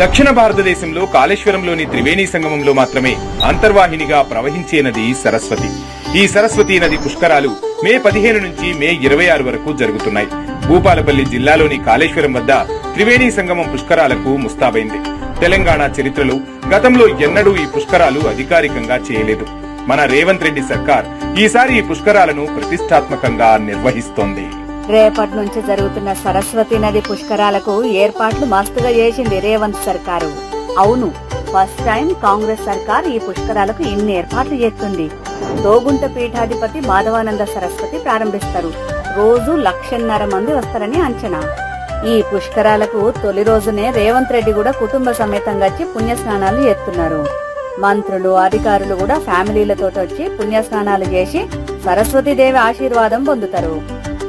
దక్షిణ భారతదేశంలో కాళేశ్వరంలోని త్రివేణి సంగమంలో మాత్రమే అంతర్వాహినిగా ప్రవహించే నది సరస్వతి. ఈ సరస్వతి నది పుష్కరాలు మే పదిహేను నుంచి మే ఇరవై ఆరు వరకు జరుగుతున్నాయి. భూపాలపల్లి జిల్లాలోని కాళేశ్వరం వద్ద త్రివేణి సంగమం పుష్కరాలకు ముస్తాబైంది. తెలంగాణ చరిత్రలో గతంలో ఎన్నడూ ఈ పుష్కరాలు అధికారికంగా చేయలేదు. మన రేవంత్ రెడ్డి సర్కార్ ఈసారి ఈ పుష్కరాలను ప్రతిష్టాత్మకంగా నిర్వహిస్తోంది. రేపటి నుంచి జరుగుతున్న సరస్వతి నది పుష్కరాలకు ఏర్పాట్లు మస్తుగా చేసింది రేవంత్ సర్కారు. అవును ఫస్ట్ టైం కాంగ్రెస్ సర్కార్ ఈ పుష్కరాలకు ఇన్ని ఏర్పాట్లు చేస్తుంది. తోగుంట పీఠాధిపతి మాధవానంద సరస్వతి ప్రారంభిస్తారు. రోజు లక్షన్నర మంది వస్తారని అంచనా. ఈ పుష్కరాలకు తొలి రోజునే రేవంత్ రెడ్డి కూడా కుటుంబ సమేతంగా వచ్చి పుణ్యస్నానాలు చేస్తున్నారు. మంత్రులు అధికారులు కూడా ఫ్యామిలీలతో వచ్చి పుణ్యస్నానాలు చేసి సరస్వతీదేవి ఆశీర్వాదం పొందుతారు.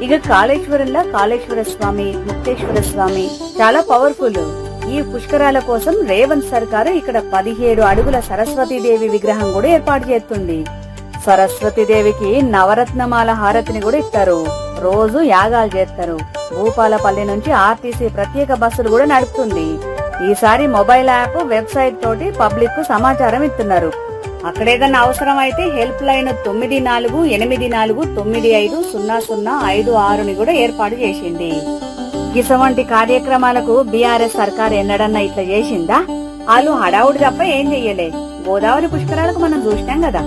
ఇక కాళేశ్వరంలో కాళేశ్వర స్వామి ముక్తేశ్వర స్వామి చాలా పవర్ఫుల్ ఈ పుష్కరాల కోసం రేవంత్ సర్కారు ఇక్కడ పదిహేడు అడుగుల సరస్వతీదేవి విగ్రహం కూడా ఏర్పాటు చేస్తుంది. సరస్వతీదేవికి నవరత్నమాల హారతిని కూడా ఇస్తారు. రోజు యాగాలు చేస్తారు. భూపాలపల్లి నుంచి ఆర్టీసీ ప్రత్యేక బస్సులు కూడా నడుపుతుంది. ఈసారి మొబైల్ యాప్ వెబ్సైట్ తోటి పబ్లిక్కు సమాచారం ఇస్తున్నారు. అక్కడేదన్నా అవసరం అయితే హెల్ప్ లైన్ తొమ్మిది నాలుగు ఎనిమిది నాలుగు తొమ్మిది ఐదు సున్నా సున్నా ఐదు ఆరుని కూడా ఏర్పాటు చేసింది. ఇటువంటి కార్యక్రమాలకు బీఆర్ఎస్ సర్కార్ ఎన్నడన్నా ఇట్లా చేసిందా? వాళ్ళు హడావుడి తప్ప ఏం చెయ్యలే. గోదావరి పుష్కరాలకు మనం చూసినాం కదా.